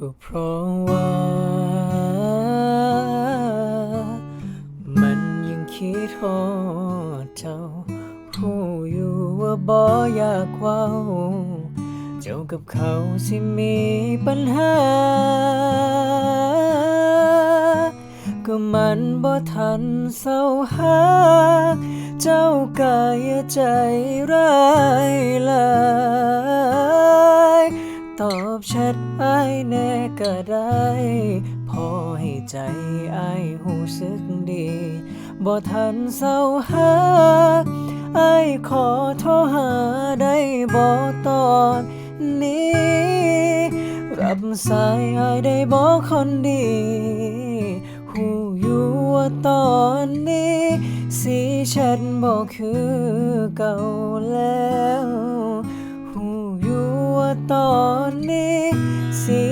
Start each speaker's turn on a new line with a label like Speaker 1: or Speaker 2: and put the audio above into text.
Speaker 1: ก็เพราะว่า มันยังคิดทอดเจ้ารู้อยู่ว่าบ่อยากเว้า เจ้ากับเขาสิมีปัญหา ก็มันบ่ทันเศร้าหา เจ้ากายใจร้ายลา ตอบแชทไอ้แน่ก็ได้ พอให้ใจไอ้หูสึกดีบ่ทันเศร้าหาไอ้ขอโทรหาได้บ่ตอนนี้ รับสายไอได้บอกคนดีหูอยู่ว่าตอนนี้ สีฉันบอกคือเก่าแล้ว ตอนนี้สี